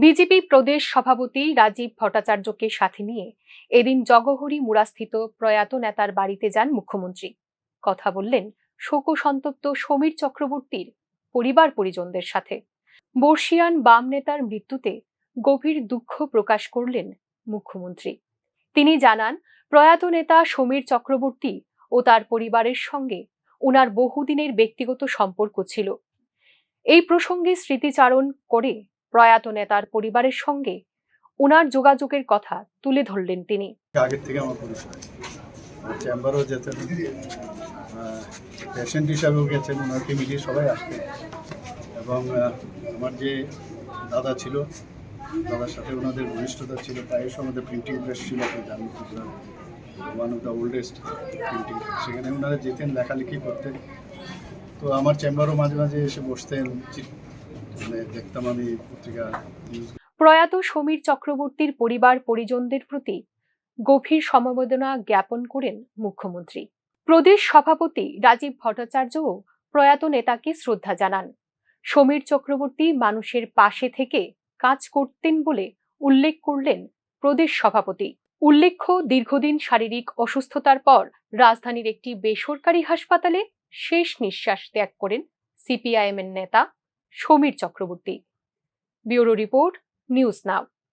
BJP প্রদেশ সভাপতি রাজীব ভট্টাচার্যকে সাথে নিয়ে এদিন জগহরি মুড়াস্থিত প্রয়াত নেতার বাড়িতে যান মুখ্যমন্ত্রী। কথা বললেন শোকসন্তপ্ত সমীর চক্রবর্তীর পরিবার পরিজনদের সাথে। বর্ষিয়ান বাম নেতার মৃত্যুতে গভীর দুঃখ প্রকাশ করলেন মুখ্যমন্ত্রী। তিনি জানান, প্রয়াত নেতা সমীর চক্রবর্তী ও তার পরিবারের সঙ্গে ওনার বহুদিনের ব্যক্তিগত সম্পর্ক ছিল। এই প্রসঙ্গে স্মৃতিচারণ করে প্রয়াত নেতার পরিবারের সঙ্গে ওনার যোগাযোগের কথা তুলে ধরলেন তিনি। আগের থেকে আমার পরিচয় চেম্বারও যেতেন পেশেন্ট হিসাবেও গেছেন ওনার ফ্যামিলি সবাই আসতেন। এবং আমার যে দাদা ছিল, দাদার সাথে ওনাদের ঘনিষ্ঠতা ছিল, প্রায়শ আমাদের প্রিন্টিং প্রেস ছিল, আপনি one of the oldest printing সেখানে ওনারা যেতেন, লেখালেখি করতেন। তো আমার চেম্বারও মাঝে মাঝে এসে বসতেন মানে দেখতাম আমি পত্রিকা প্রয়াত সমীর চক্রবর্তীর পরিবার পরিজনদের প্রতি গভীর সমবেদনা জ্ঞাপন করেন মুখ্যমন্ত্রী। প্রদেশ সভাপতি রাজীব ভট্টাচার্যও প্রয়াত নেতাকে শ্রদ্ধা জানান। সমীর চক্রবর্তী মানুষের পাশে থেকে কাজ করতেন বলে উল্লেখ করলেন প্রদেশ সভাপতি। উল্লেখ্য, দীর্ঘদিন শারীরিক অসুস্থতার পর রাজধানীর একটি বেসরকারি হাসপাতালে শেষ নিঃশ্বাস ত্যাগ করেন সিপিআইএম এর নেতা। Samir Chakraborty. Bureau report news now.